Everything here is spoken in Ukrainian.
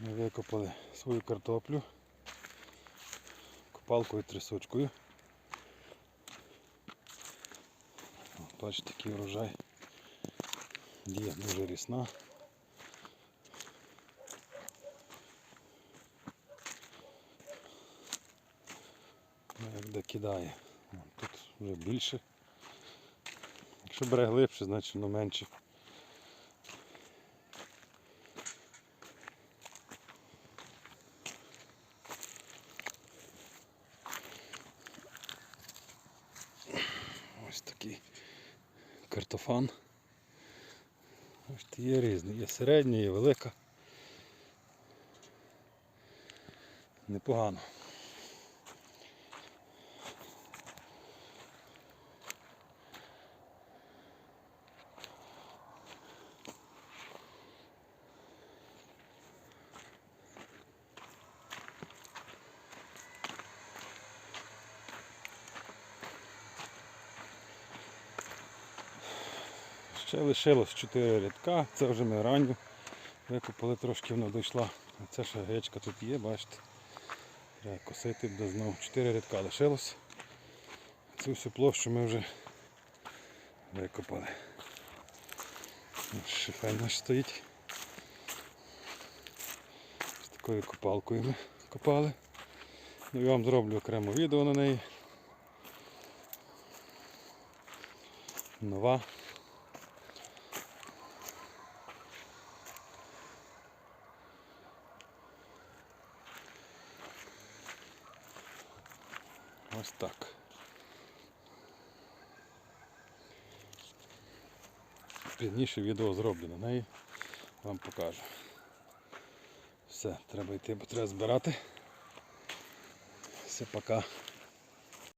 викопали свою картоплю копалкою трясучкою. Бачите, такий урожай. Є дуже рісна. Ну, Як де кидає. Тут вже більше. Якщо бере глибше, значить воно менше. Ось такий картофан. Ось є різні. Є середня, є велика. Непогано. Ще лишилось 4 рядка, це вже ми ранню викопали, трошки вона дійшла. А це ще гречка тут є, бачите. Треба косити буде знову. 4 рядка лишилось. Цю всю площу ми вже викопали. Шифель наш стоїть. З такою копалкою ми копали. Ну, я вам зроблю окремо відео на неї. Нова. Ось так. Пізніше відео зроблю на неї, вам покажу. Все, треба йти, бо треба збирати. Все, пока.